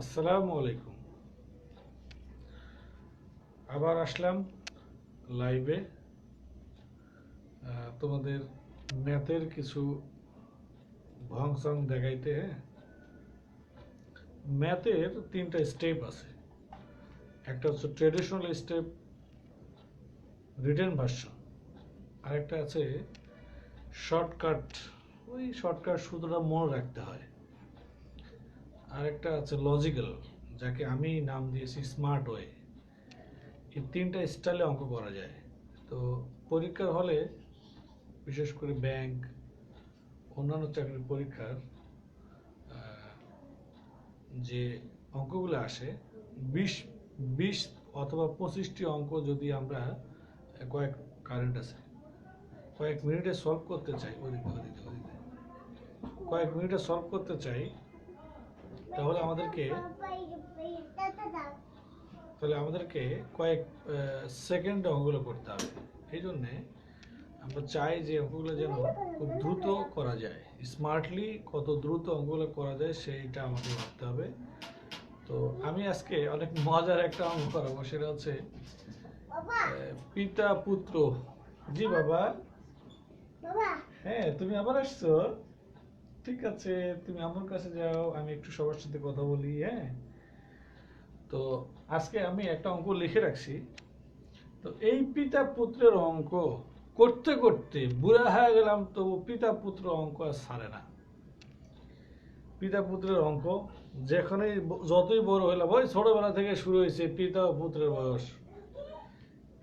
আসসালামু আলাইকুম। আবার আসলাম লাইভে। তোমাদের ম্যাথের কিছু ভংসং দেখাইতে হ্যাঁ? ম্যাথের তিনটা স্টেপ আছে। একটা হচ্ছে ট্রেডিশনাল স্টেপ, রিটেন ভার্সন। আরেকটা আছে শর্টকাট। ওই শর্টকাট সূত্রটা মনে রাখতে হয়। আরেকটা আছে লজিক্যাল যাকে আমি নাম দিয়েছি স্মার্ট ওয়ে এই তিনটা স্টাইলে অঙ্ক করা যায়। তো পরীক্ষার হলে, বিশেষ করে ব্যাংক অন্যান্য চাকরির পরীক্ষার যে অঙ্কগুলো আসে, বিশ বিশ অথবা পঁচিশটি অঙ্ক যদি আমরা কয়েক কারেন্ট আছে, কয়েক মিনিটে সলভ করতে চাই, ওদিকে ওদিকে ওদিকে কয়েক মিনিটে সলভ করতে চাই তাহলে আমাদেরকে তাহলে আমাদেরকে কয়েক সেকেন্ডে অঙ্কগুলো করতে হবে। এই জন্যে আমরা চাই যে অঙ্কগুলো যেন খুব দ্রুত করা যায়। স্মার্টলি কত দ্রুত অঙ্কগুলো করা যায় সেইটা আমাকে ভাবতে হবে। তো আমি আজকে অনেক মজার একটা অঙ্ক করাবো সেটা হচ্ছে পিতা পুত্র। জি বাবা। হ্যাঁ তুমি আবার আসছো? ঠিক আছে, তুমি আমার কাছে যাও, আমি একটু সবার সাথে কথা বলি হ্যাঁ? তো আজকে আমি একটা অঙ্ক লিখে রাখছি। তো এই পিতা পুত্রের অঙ্ক করতে করতে বুড়া হয়ে গেলাম তো পিতা পুত্র অঙ্ক আর ছাড়ে না। পিতা পুত্রের অঙ্ক, যেখানেই ব- যতই বড় হইলাম, ওই ছোটবেলা থেকে শুরু হয়েছে পিতা পুত্রের বয়স।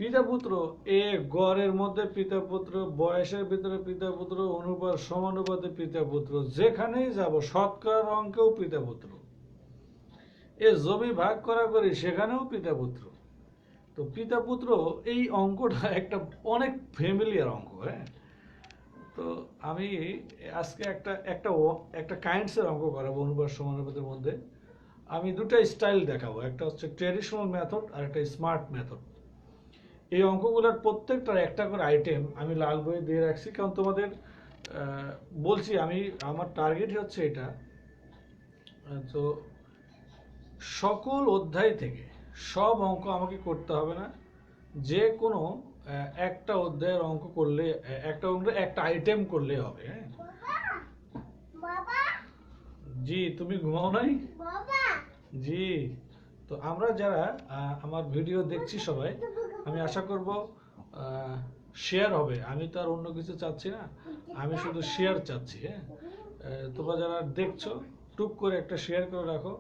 পিতা পুত্র এ গড়ের মধ্যে পিতা পুত্র বয়সের ভিতরে পিতা পুত্র অনুপাত সমানুপাতে পিতা পুত্র যেখানেই যাব শতকরার অঙ্কেও পিতা পুত্র এ জমি ভাগ করা করি সেখানেও পিতা পুত্র তো পিতা পুত্র এই অঙ্কটা একটা অনেক ফ্যামিলিয়ার অঙ্ক হ্যাঁ? তো আমি আজকে একটা একটা একটা কাইন্ডসের অঙ্ক করাবো অনুপাত সমানুপাতের মধ্যে। আমি দুটো স্টাইল দেখাবো, একটা হচ্ছে ট্রেডিশনাল মেথড আর একটা স্মার্ট মেথড এই অঙ্কগুলোর প্রত্যেকটার একটা করে আইটেম আমি লাল বই দিয়ে রাখছি। কারণ তোমাদের বলছি আমি আমার টার্গেট হচ্ছে এটা। তো সকল অধ্যায় থেকে সব অঙ্ক আমাকে করতে হবে না। যে কোনো একটা অধ্যায়ের অঙ্ক করলে একটা অঙ্ক একটা আইটেম করলে হবে হ্যাঁ? জি তুমি ঘুমাও নাই? জি। তো আমরা যারা আমার ভিডিও দেখছি সবাই আমি আশা করব শেয়ার হবে। আমি তো আর অন্য কিছু চাচ্ছি না। আমি শুধু শেয়ার চাচ্ছি হ্যাঁ? তোমরা যারা দেখছ টুক করে একটা শেয়ার করে রাখো।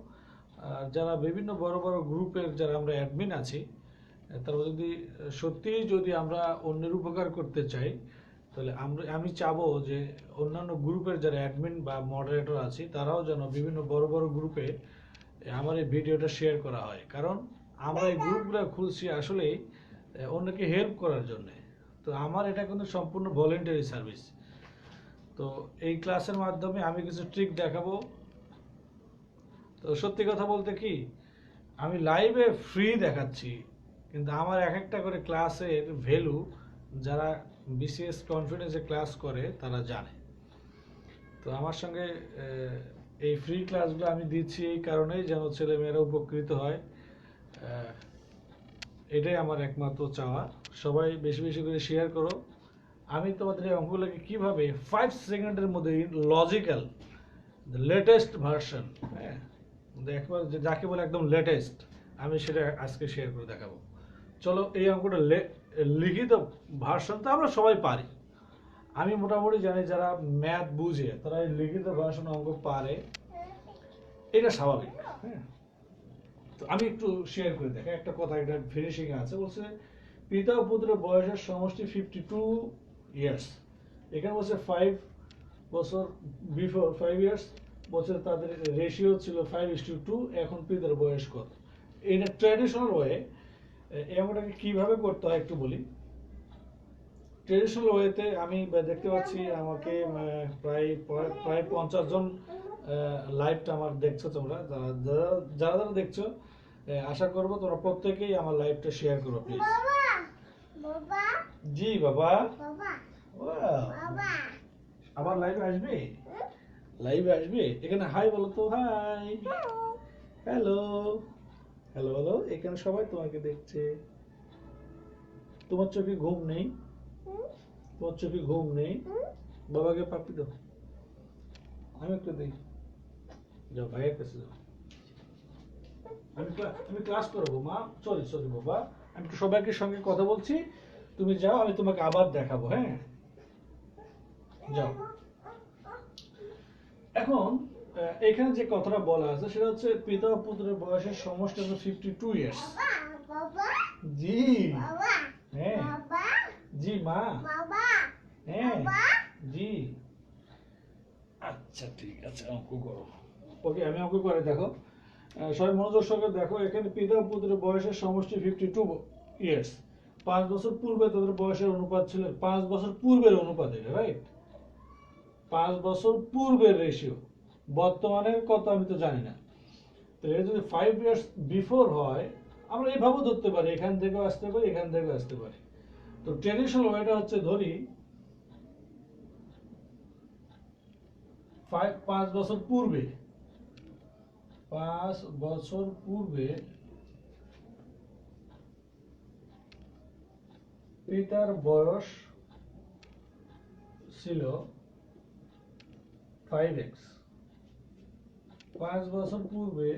আর যারা বিভিন্ন বড় বড় গ্রুপের যারা আমরা অ্যাডমিন আছি আহ, তারা যদি সত্যিই যদি আমরা অন্যের উপকার করতে চাই তাহলে আমরা আমি চাবো যে অন্যান্য গ্রুপের যারা অ্যাডমিন বা মডারেটর আছে তারাও যেন বিভিন্ন বড় বড় গ্রুপে আমার এই ভিডিওটা শেয়ার করা হয়। কারণ আমরা এই গ্রুপগুলো খুলছি আসলেই আহ, অন্যকে হেল্প করার জন্য। তো আমার এটা কিন্তু সম্পূর্ণ ভলেন্টারি সার্ভিস তো এই ক্লাসের মাধ্যমে আমি কিছু ট্রিক দেখাবো। তো সত্যি কথা বলতে কি আমি লাইভে ফ্রি দেখাচ্ছি কিন্তু আমার এক একটা করে ক্লাসের ভ্যালু যারা বিসিএস কনফিডেন্সে ক্লাস করে তারা জানে। তো আমার সঙ্গে এই ফ্রি ক্লাসগুলো আমি দিচ্ছি এই কারণেই যেন ছেলেমেয়েরা উপকৃত হয়। এটাই আমার একমাত্র চাওয়া। সবাই বেশি বেশি করে শেয়ার করো। আমি তোমাদের এই অঙ্কগুলোকে কীভাবে ফাইভ সেকেন্ডের মধ্যে লজিক্যাল লেটেস্ট ভার্সন হ্যাঁ? যে যাকে বলে একদম লেটেস্ট আমি সেটা আজকে শেয়ার করে দেখাবো। চলো এই অঙ্কটা লিখিত ভার্সন তো আমরা সবাই পারি। আমি মোটামুটি জানি যারা ম্যাথ বুঝে, তারা লিখিত ভার্সন অঙ্ক পারে। এটা স্বাভাবিক হ্যাঁ। তো আমি একটু শেয়ার করে দেখি একটা কথা, এটা ফিনিশিং আছে। বলছে, পিতা ও পুত্রের বয়সের সমষ্টি ফিফটি টু ইয়ার্স এখানে বলছে ফাইভ বছর বিফোর ফাইভ ইয়ার্স বছর তাদের রেশিও ছিল ফাইভ ইস টু টু এখন পিতার বয়স কত? এটা ট্র্যাডিশনাল ওয়ে এমনটাকে কীভাবে করতে হয় একটু বলি। ট্রেডিশনাল ওয়েতে আমি দেখতে পাচ্ছি আমাকে প্রায় প্রায়- পঞ্চাশ জন লাইভটা আমার দেখছ তোমরা। যারা যারা যারা দেখছ আশা করব তোমরা প্রত্যেকেই আমার লাইভটা শেয়ার করো প্লিজ জি বাবা. আবার লাইভে আসবে? লাইভে আসবে? এখানে হাই বলো তো হাই হ্যালো হ্যালো হ্যালো এখানে সবাই তোমাকে দেখছে। তোমার চোখে ঘুম নেই? তোমার চোখে ঘুম নেই? বাবাকে পাপি দাও। আমি একটু দিই যাও ভাইয়ের কাছে যাও। আমি আমি ক্লাস করব মা। সরি সরি বাবা। আমি একটু সবাইকে সঙ্গে কথা বলছি। তুমি যাও আমি তোমাকে আবার দেখাবো হ্যাঁ? যাও। এখন এখানে যে কথাটা বলা আছে সেটা হচ্ছে পিতা ও পুত্রের বয়সের সমষ্টি হচ্ছে ফিফটি টু ইয়ার্স জি। হ্যাঁ। জি মা। হ্যাঁ। জি। আচ্ছা ঠিক আছে অঙ্ক করো। ওকে আমি অঙ্ক করে দেখো। সবাই মনোযোগ সহকারে দেখো এখানে পিতা পুত্রের বয়সের সমষ্টি ফিফটি টু ইয়ার্স পাঁচ বছর পূর্বে তাদের বয়সের অনুপাত ছিল পাঁচ বছর পূর্বের অনুপাত এটা রাইট পাঁচ বছর পূর্বের রেশিও বর্তমানে কত আমি তো জানি না। তো এটা যদি ফাইভ ইয়ার্স বিফোর হয় আমরা এভাবেও ধরতে পারি এখান থেকেও আসতে পারি এখান থেকেও আসতে পারি। তো ট্রেডিশনাল ওয়েটা হচ্ছে ধরি পাঁচ বছর পূর্বে, পাঁচ বছর পূর্বে পিতার বয়স ছিল ফাইভ এক্স পাঁচ বছর পূর্বে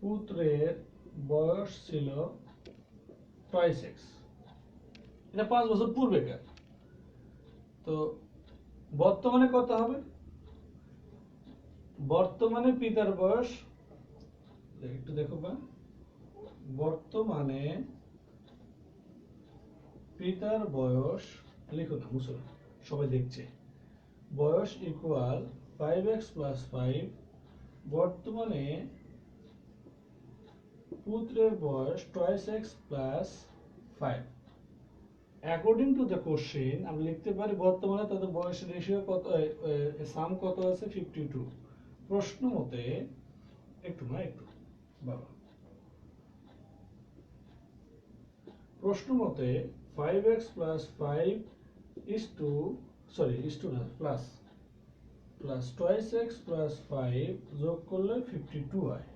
পুত্রের বয়স ছিল টয়েস এক্স এটা পাঁচ বছর পূর্বেকার তো বর্তমানে কত হবে? বর্তমানে পিতার বয়স, একটু দেখো বা বর্তমানে পিতার বয়স, লিখো না মুসল সবাই দেখছে। বয়স equal five x plus five বর্তমানে পুত্রের বয়স twice x plus five according to the question আমি লিখতে পারি বর্তমানে তাদের বয়সের রেশিও কত সাম কত আছে? ফিফটি টু প্রশ্ন মতে, একটু না, একটু, বাবা। প্রশ্ন মতে five x plus five is to sorry is to না plus plus twice x plus five যোগ করলে ফিফটি টু হয়।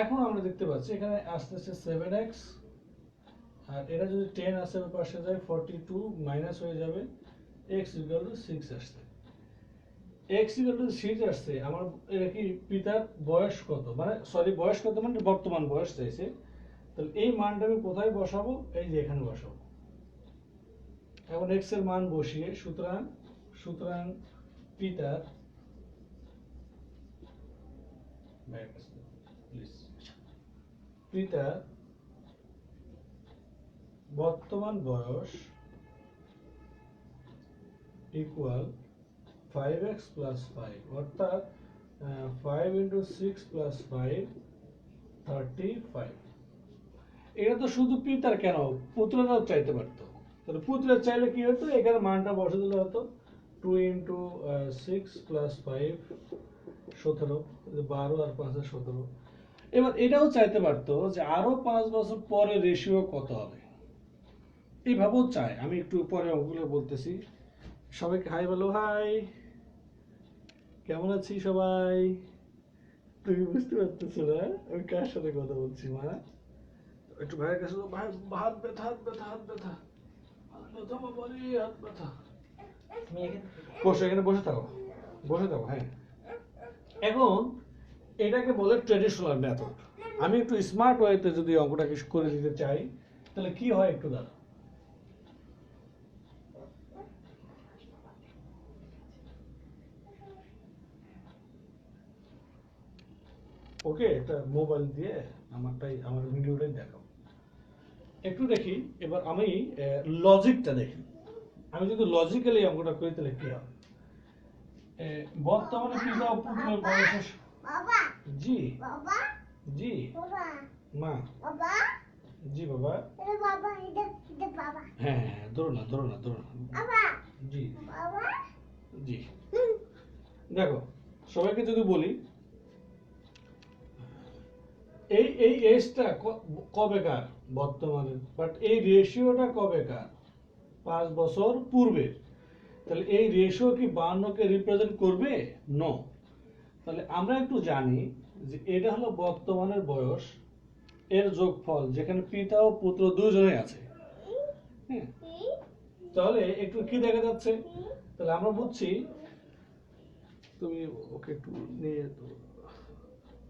এখন আমরা দেখতে পাচ্ছি, এখানে আস্তে আস্তে সেভেন এক্স আর এটা যদি টেন আসে পাশে যায় ফর্টি টু মাইনাস হয়ে যাবে এক্স ইকুয়াল টু সিক্স আসছে এক্স ইকুয়াল টু সিক্স আসছে আমার এটা কি পিতার বয়স কত? মানে সরি বয়স কত মানে বর্তমান বয়স চাইছে। তাহলে এই মানটা আমি কোথায় বসাবো? এই যে এখানে বসাবো। এখন এক্সের মান বসিয়ে, সুতরাং সুতরাং পিতার প্লিজ পিতার বর্তমান বয়স equal five x plus five অর্থাৎ five into six plus five thirty five এটা তো শুধু পিতার কেন? পুত্ররাও চাইতে পারতো। তাহলে পুত্রের চাইলে কি হতো? এখানে মানটা বসে দিলে হতো two into six plus five সতেরো, বারো আর পাঁচে সতেরো। এবার এটাও চাইতে পারতো যে আরও পাঁচ বছর পরে রেশিও কত হবে? এইভাবেও চাই আমি একটু পরে ওগুলো বলতেছি। সবাইকে হাই বলো হাই কেমন আছি সবাই? তুমি বুঝতে পারতেছো না? আমি কার সাথে কথা বলছি মা? একটু ভাইয়ের কাছে ভাই হাত ব্যথা হাত ব্যথা হাত ব্যথা। হাত ব্যথা বাবারে হাত ব্যথা। বসে এখানে বসে থাকো। বসে থাকো হ্যাঁ। এখন এটাকে বলে ট্রেডিশনাল মেথড আমি একটু স্মার্ট ওয়েতে যদি অঙ্কটাকে করে দিতে চাই, তাহলে কি হয় একটু দাঁড়া ওকে, একটা মোবাইল দিয়ে আমারটাই, আমার ভিডিওটাই দেখাও। একটু দেখি, এবার আমি লজিকটা দেখি। আমি যদি লজিক্যালি অঙ্কটা করি, তাহলে কি হবে বর্তমানে ও পুত্রের বয়স বাবা জি। বাবা। জি। বাবা। মা। বাবা। জি বাবা। এটা বাবা এটা এটা বাবা। হ্যাঁ হ্যাঁ ধরো না ধরো না ধরো না। বাবা। জি। বাবা। জি। দেখো সবাইকে যদি বলি এই এই এজটা কবেকার বর্তমানে? বাট এই রেশিওটা কবেকার? পাঁচ বছর পূর্বে। তাহলে এই রেশিও কি বাহান্নকে রিপ্রেজেন্ট করবে? নো তাহলে আমরা একটু জানি যে এটা হলো বর্তমানের বয়স, এর যোগফল, যেখানে পিতা ও পুত্র দুজনেই আছে। তাহলে একটু কি দেখা যাচ্ছে? তাহলে আমরা বুঝছি, তুমি ওকে একটু নিয়ে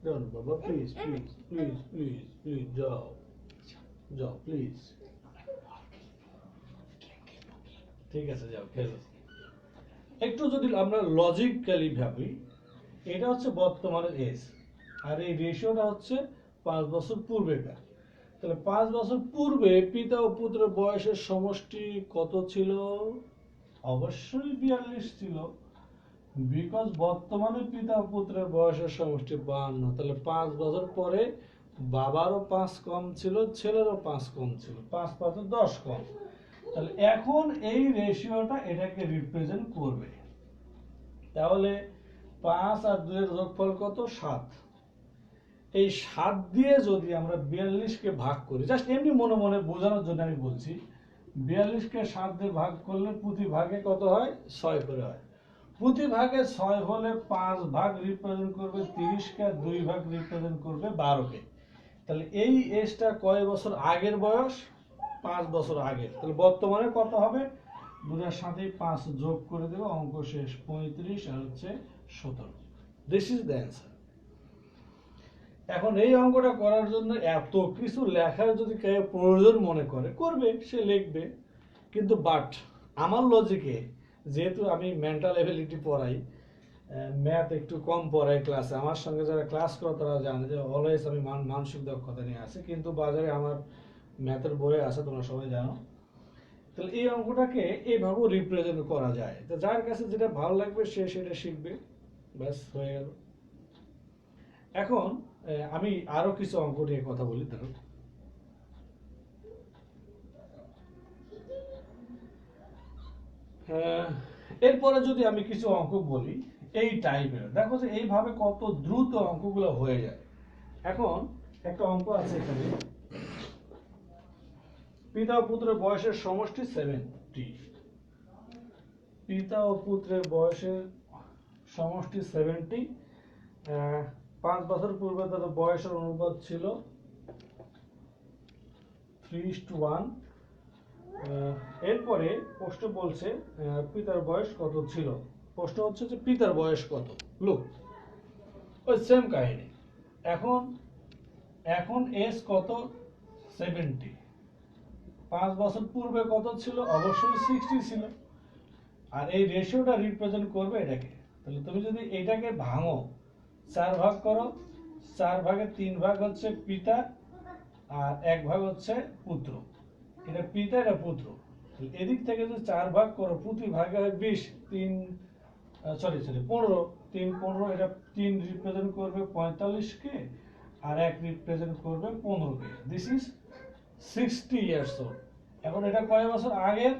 যাও বাবা please please please please please যাও যাও প্লিজ ঠিক আছে, যাও খেলো একটু যদি আমরা লজিক্যালি ভাবি, এটা হচ্ছে বর্তমানের এজ আর এই রেশিওটা হচ্ছে পাঁচ বছর পূর্বেকার তাহলে পাঁচ বছর পূর্বে পিতা ও পুত্রের বয়সের সমষ্টি কত ছিল? অবশ্যই বিয়াল্লিশ ছিল। বিকজ বর্তমানে পিতা ও পুত্রের বয়সের সমষ্টি বাহান্ন তাহলে পাঁচ বছর পরে বাবারও পাঁচ কম ছিল, ছেলেরও পাঁচ কম ছিল। পাঁচ পাঁচে দশ কম। তাহলে এখন এই রেশিওটা এটাকে রিপ্রেজেন্ট করবে। তাহলে পাঁচ আর দুইয়ের যোগফল কত? সাত। এই সাত দিয়ে যদি আমরা বিয়াল্লিশকে ভাগ করি জাস্ট এমনি মনে মনে বোঝানোর জন্য আমি বলছি, বিয়াল্লিশকে সাত দিয়ে ভাগ করলে প্রতি ভাগে কত হয়? ছয় করে হয়। প্রতি ভাগে ছয় হলে পাঁচ ভাগ রিপ্রেজেন্ট করবে তিরিশকে আর দুই ভাগ রিপ্রেজেন্ট করবে বারোকে। তাহলে এই এজটা কয় বছর আগের বয়স? পাঁচ বছর আগের। তাহলে বর্তমানে কত হবে? দুটার সাথেই পাঁচ যোগ করে দেবে, অঙ্ক শেষ পঁয়ত্রিশ, আর হচ্ছে সতেরো। দিস ইজ দ্য অ্যান্সার এখন এই অঙ্কটা করার জন্য এত কিছু লেখার যদি কেউ প্রয়োজন মনে করে, করবে, সে লিখবে। কিন্তু বাট আমার লজিকে যেহেতু আমি মেন্টাল এবিলিটি পড়াই ম্যাথ একটু কম পড়াই ক্লাসে আমার সঙ্গে যারা ক্লাস করে তারা জানে যে অলওয়েজ আমি মানসিক দক্ষতা নিয়ে আসি। কিন্তু বাজারে আমার ম্যাথের বই আছে, তোমরা সবাই জানো। তাহলে এই অঙ্কটাকে এইভাবেও রিপ্রেজেন্ট করা যায়। তো যার কাছে যেটা ভালো লাগবে, সে সেটা শিখবে। ব্যাস, হয়ে গেল। এখন আমি আরও কিছু অঙ্ক নিয়ে কথা বলি আহ, এরপরে যদি আমি কিছু অঙ্ক বলি এই টাইপের দেখো যে এইভাবে কত দ্রুত অঙ্কগুলো হয়ে যায়। এখন একটা অঙ্ক আছে এখানে। পিতা ও পুত্রের বয়সের সমষ্টি সেভেন্টি পিতা ও পুত্রের বয়সের সমষ্টি সেভেন্টি পাঁচ বছর পূর্বে তাদের বয়সের অনুপাত ছিল থ্রি টু ওয়ান এরপরে প্রশ্ন বলছে পিতার বয়স কত ছিল? প্রশ্ন হচ্ছে যে পিতার বয়স কত? লুক ওই সেম কাহিনী। এখন এখন এস কত? সেভেন্টি পাঁচ বছর পূর্বে কত ছিল? অবশ্যই সিক্সটি ছিল। আর এই রেশিওটা রিপ্রেজেন্ট করবে এটাকে। তাহলে তুমি যদি এটাকে ভাঙো চার ভাগ করো। চার ভাগে তিন ভাগ হচ্ছে পিতা আর এক ভাগ হচ্ছে পুত্র। এটা পিতা, এটা পুত্র। এদিক থেকে যদি চার ভাগ করো, প্রতি ভাগে হয় বিশ, তিন সরি সরি পনেরো। তিন, পনেরো, এটা তিন রিপ্রেজেন্ট করবে পঁয়তাল্লিশকে আর এক রিপ্রেজেন্ট করবে পনেরোকে this is sixty years old এখন এটা কয় বছর আগের?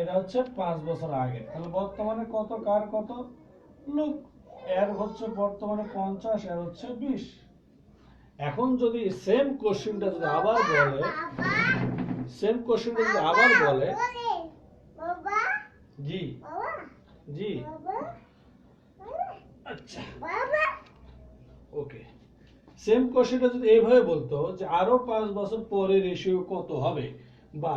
এটা হচ্ছে পাঁচ বছর আগের। তাহলে বর্তমানে কত, কার কত? লোক। এর হচ্ছে বর্তমানে পঞ্চাশ, এর হচ্ছে বিশ। এখন যদি সেম কোশ্চেনটা যদি আবার বলে সেম কোশ্চেনটা যদি আবার বলে, জি জি। আচ্ছা। ওকে সেম কোশ্চেনটা যদি এইভাবে বলতো যে আরও পাঁচ বছর পরে রেশিও কত হবে, বা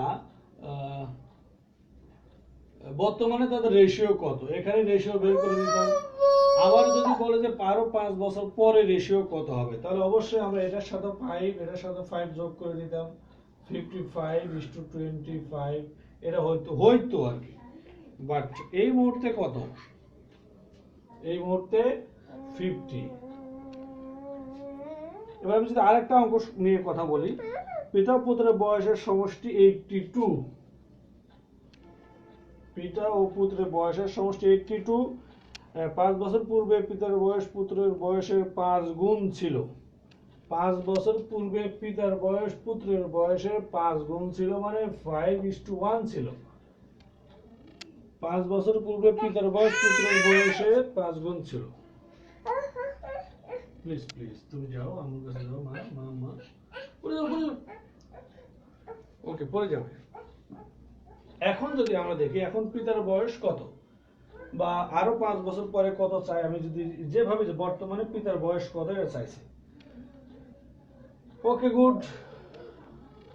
বর্তমানে তাদের রেশিও কত, এখানে রেশিও বের করে দিতাম আবার যদি বলে যে আরও পাঁচ বছর পরে রেশিও কত হবে? তাহলে অবশ্যই আমরা এটার সাথে ফাইভ এটার সাথে ফাইভ যোগ করে দিতাম। Fifty five is to twenty five এটা হয়তো হয়তো আর কি। বাট এই মুহূর্তে কত? এই মুহূর্তে ফিফটি এবার আমি যদি আরেকটা অঙ্ক নিয়ে কথা বলি, পিতা পুত্রের বয়সের সমষ্টি এইটটি টু পিতা ও পুত্রের বয়সের সমষ্টি এইটটি টু পাঁচ বছর পূর্বে পিতার বয়স পুত্রের বয়সের পাঁচ গুণ ছিল। পাঁচ বছর পূর্বে পিতার বয়স পুত্রের বয়সের পাঁচ গুণ ছিল মানে ফাইভ ইস টু ওয়ান ছিল। পাঁচ বছর পূর্বে পিতার বয়স পুত্রের বয়সের পাঁচ গুণ ছিল। প্লিজ প্লিজ তুমি যাও, আমার কাছে যাও, মা মা মা। ওকে পড়ে যাবে এখন যদি আমরা দেখি, এখন পিতার বয়স কত? বা আরও পাঁচ বছর পরে কত চাই, আমি যদি যেভাবে বর্তমানে পিতার বয়স কত এটা চাইছি। ওকে গুড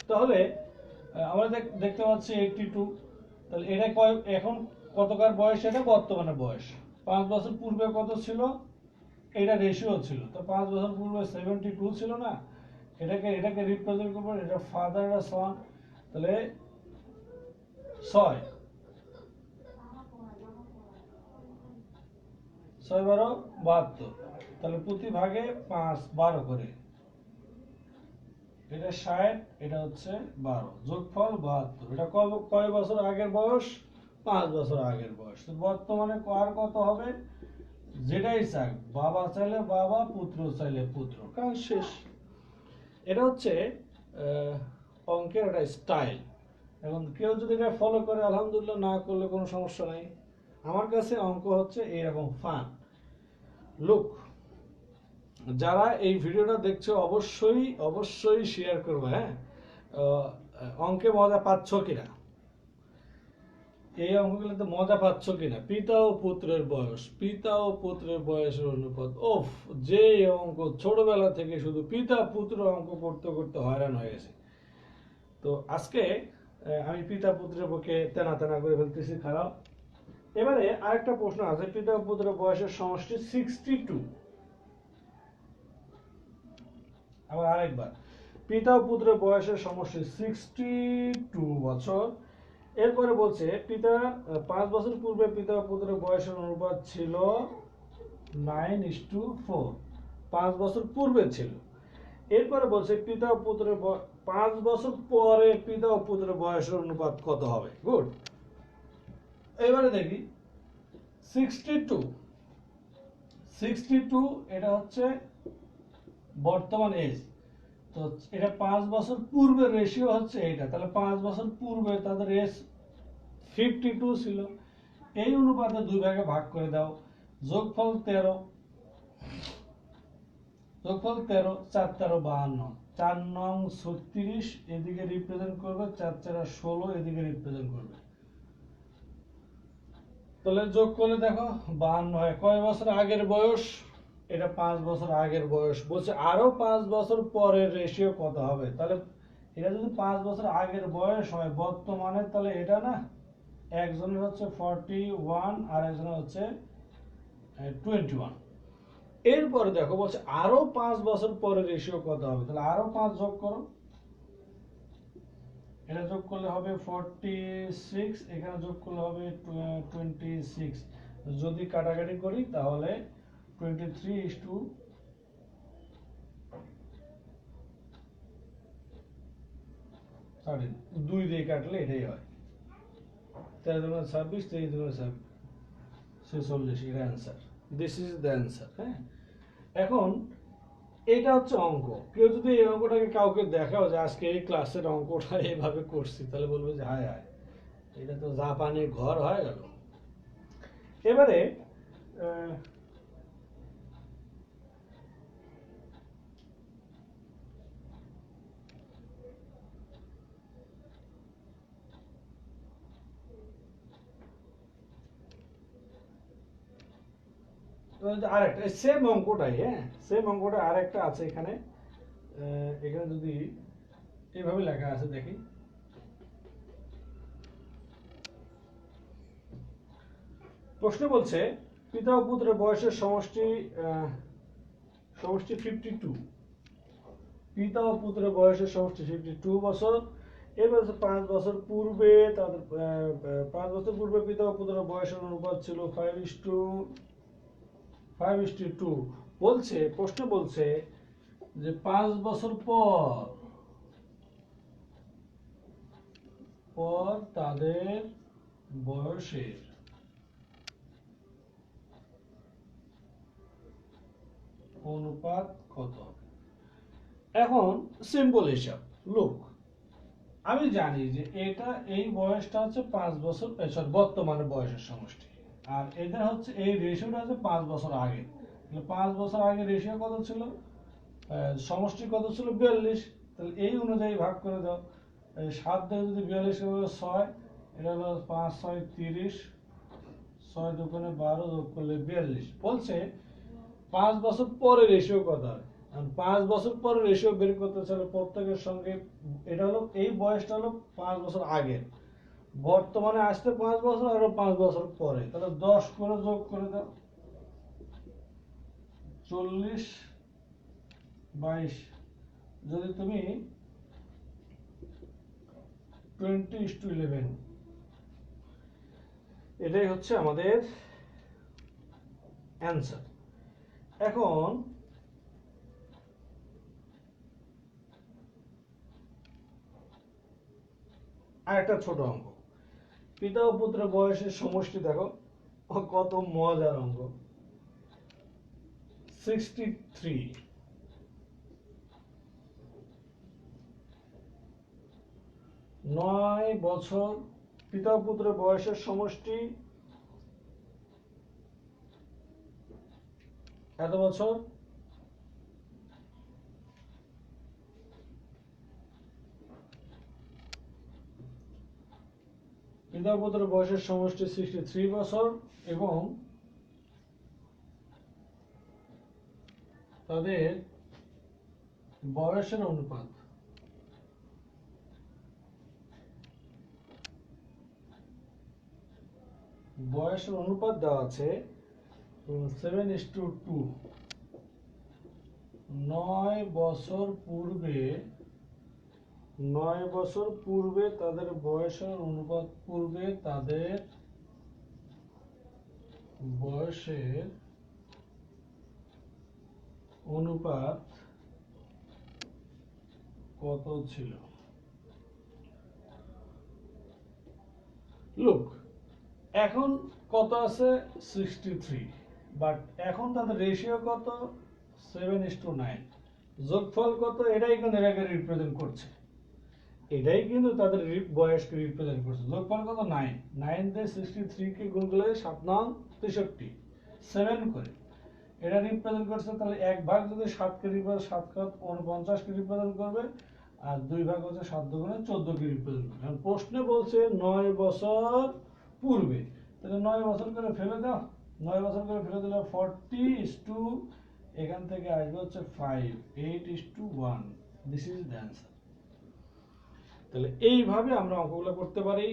তাহলে আমরা দেখ- দেখতে পাচ্ছি এইটটি টু তাহলে এটা কয় এখন কতকার বয়স এটা? বর্তমানে বয়স। পাঁচ বছর পূর্বে কত ছিল? এটা রেশিও ছিল। তো পাঁচ বছর পূর্বে সেভেন্টি টু ছিল না? এটাকে এটাকে রিপ্রেজেন্ট করব, এটা ফাদার এটা সন তাহলে, ছয়। ছয় বারো বাহাত্তর। তাহলে প্রতি ভাগে পাঁচ, বারো করে। এটা ষাট, এটা হচ্ছে বারো। যোগফল বাহাত্তর। এটা কয়- বছর আগের বয়স? পাঁচ বছর আগের বয়স। তো বর্তমানে কার কত হবে? যেটাই চাক, বাবা চাইলে বাবা, পুত্র চাইলে পুত্র। কাজ শেষ। এটা হচ্ছে অঙ্কের একটা স্টাইল এখন কেউ যদি এটা ফলো করে, আলহামদুলিল্লাহ, না করলে কোনো সমস্যা নাই। আমার কাছে অঙ্ক হচ্ছে এইরকম ফান লুক যারা এই ভিডিওটা দেখছ অবশ্যই অবশ্যই শেয়ার করবে হ্যাঁ? অঙ্কে মজা পাচ্ছ কিনা? এই অঙ্কগুলোতে মজা পাচ্ছ কিনা? পিতা ও পুত্রের বয়স, পিতা ও পুত্রের বয়সের অনুপাত। ওফ যে অঙ্ক ছোটবেলা থেকে শুধু পিতা পুত্র অঙ্ক করতে করতে হয়রান হয়ে গেছে। তো আজকে আমি পিতা পুত্রের পক্ষে তেনা তেনা করে ফেলতেছি, খারাপ। এবারে আরেকটা প্রশ্ন আছে পিতা ও পুত্রের বয়সের সমষ্টি সিক্সটি টু আবার আরেকবার। পিতা ও পুত্রের বয়সের সমষ্টি সিক্সটি টু বছর। এরপরে বলছে, পিতা পাঁচ বছর পূর্বে পিতা ও পুত্রের বয়সের অনুপাত ছিল নাইন ইস টু ফোর পাঁচ বছর পূর্বে ছিল। এরপরে বলছে পিতা ও পুত্রের পাঁচ বছর পরে পিতা পুত্রের বয়সের অনুপাত কত হবে? গুড এবারে দেখি। সিক্সটি টু সিক্সটি টু এটা হচ্ছে বর্তমান এজ তো এটা পাঁচ বছর পূর্বে রেশিও হচ্ছে এটা তাহলে পাঁচ বছর পূর্বে তাদের এজ ফিফটি টু ছিল। এই অনুপাতে দুই ভাগে ভাগ করে দাও। যোগফল তেরো। যোগফল তেরো, চার তেরো, বাহান্ন। চার নং ছত্রিশ, এদিকে রিপ্রেজেন্ট করবে, চার চারা ষোলো, এদিকে রিপ্রেজেন্ট করবে। তাহলে যোগ করলে দেখো বাহান্ন হয়। কয় বছর আগের বয়স? এটা পাঁচ বছর আগের বয়স। বলছে আরও পাঁচ বছর পরের রেশিও কত হবে? তাহলে এটা যদি পাঁচ বছর আগের বয়স হয়, বর্তমানে তাহলে এটা না, একজনের হচ্ছে ফর্টি ওয়ান আর একজনের হচ্ছে টোয়েন্টি ওয়ান এরপরে দেখো বলছে আরও পাঁচ বছর পরে রেশিও কত হবে? তাহলে আরও পাঁচ যোগ করো। এটা যোগ করলে হবে ফর্টি সিক্স এখানে যোগ করলে হবে টোয়েন্টি সিক্স যদি কাটাকাটি করি তাহলে twenty three is to sorry দুই দিয়ে কাটলে এটাই হয়। তেরো দুগুণে ছাব্বিশ, তেইশ দুগুণে ছাব্বিশ। ছেচল্লিশ এটা answer this is the answer হ্যাঁ? এখন এটা হচ্ছে অঙ্ক। কেউ যদি এই অঙ্কটাকে কাউকে দেখাও যে আজকে এই ক্লাসের অঙ্কটা এভাবে করছি, তাহলে বলবে যে, হায় হায়, এটা তো জাপানি ঘর হয়ে গেল। এবারে আরেকটা সেম অঙ্কটাই হ্যাঁ? সেম অঙ্কটা আরেকটা আছে এখানে। এখানে যদি এইভাবে লেখা আছে, দেখি। প্রশ্ন বলছে, পিতা ও পুত্রের বয়সের সমষ্টি সমষ্টি ফিফটি টু পিতা ও পুত্রের বয়সের সমষ্টি ফিফটি টু বছর এবার পাঁচ বছর পূর্বে তাদের পাঁচ বছর পূর্বে পিতা ও পুত্রের বয়সের অনুপাত ছিল five is to five two বলছে, প্রশ্ন বলছে যে পাঁচ বছর পর পর তাদের বয়সের অনুপাত কত এখন সিম্পল হিসাব লোক আমি জানি যে এটা, এই বয়সটা হচ্ছে পাঁচ বছর সরি বর্তমানে বয়সের সমষ্টি। আর এদের হচ্ছে, এই রেশিওটা হচ্ছে পাঁচ বছর আগে। পাঁচ বছর আগে রেশিও কত ছিল? সমষ্টি কত ছিল? বিয়াল্লিশ। তাহলে এই অনুযায়ী ভাগ করে দাও। সাত দিয়ে যদি বিয়াল্লিশ করে ছয়, এটা হলো পাঁচ, ছয়, তিরিশ। ছয় দোকানে বারো যোগ করলে বিয়াল্লিশ। বলছে, পাঁচ বছর পরে রেশিও কত হয়? পাঁচ বছর পরে রেশিও বের করতে চাইলে প্রত্যেকের সঙ্গে, এটা হলো, এই বয়সটা হলো পাঁচ বছর আগের। বর্তমানে আসতে পাঁচ বছর আরও পাঁচ বছর পরে। তাহলে দশ করে যোগ করে দাও। চল্লিশ, বাইশ। যদি তুমি টোয়েন্টি ইস টু ইলেভেন এটাই হচ্ছে আমাদের অ্যান্সার এখন আরেকটা ছোট অঙ্ক। পিতা ও পুত্রের বয়সের সমষ্টি দেখো। ও কত মজার অঙ্ক। সিক্সটি থ্রি নয় বছর পিতা ও পুত্রের বয়সের সমষ্টি। এত বছর? পিতা ও বয়সের সমষ্টি সিক্সটি থ্রি বছর এবং তাদের বয়সের অনুপাত বয়সের অনুপাত দেওয়া আছে সেভেন ইস টু টু নয় বছর পূর্বে নয় বছর পূর্বে তাদের বয়সের অনুপাত পূর্বে তাদের বয়সের অনুপাত কত ছিল? লুক এখন কত আছে? সিক্সটি থ্রি বাট এখন তাদের রেশিও কত? সেভেন ইস টু নাইন যোগফল কত? এটাই কিন্তু এটাকে রিপ্রেজেন্ট করছে। এটাই কিন্তু তাদের বয়সকে রিপ্রেজেন্ট করছে। যোগফল কত? নাইন নাইন দিয়ে সিক্সটি থ্রিকে গুণ করলে সাত নং তেষট্টি। সেভেন করে। এটা রিপ্রেজেন্ট করছে তাহলে এক ভাগ যদি সাতকে রিপ্রেজেন্ট সাত কাপ উনপঞ্চাশকে রিপ্রেজেন্ট করবে, আর দুই ভাগ হচ্ছে সাত দুগুণে চোদ্দকে রিপ্রেজেন্ট করবে। প্রশ্নে বলছে নয় বছর পূর্বে। তাহলে নয় বছর করে ফেলে দাও। নয় বছর করে ফেলে দিলে ফর্টি ইস টু এখান থেকে আসবে হচ্ছে five eight is to one this is the answer তাহলে এইভাবে আমরা অঙ্কগুলো করতে পারি।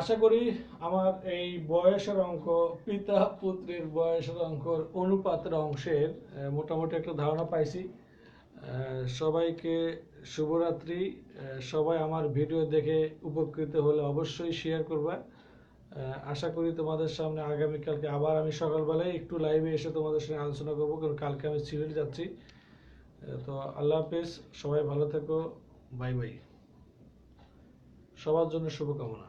আশা করি আমার এই বয়সের অঙ্ক, পিতা পুত্রের বয়সের অঙ্কর অনুপাতের অংশের মোটামুটি একটা ধারণা পাইছি। সবাইকে শুভরাত্রি। সবাই আমার ভিডিও দেখে উপকৃত হলে অবশ্যই শেয়ার করবা। আশা করি তোমাদের সামনে আগামীকালকে আবার আমি সকালবেলায় একটু লাইভে এসে তোমাদের সঙ্গে আলোচনা করব। কারণ কালকে আমি সিলেট যাচ্ছি। তো আল্লাহ হাফিজ সবাই ভালো থেকো। Bye bye. সবার জন্য শুভকামনা।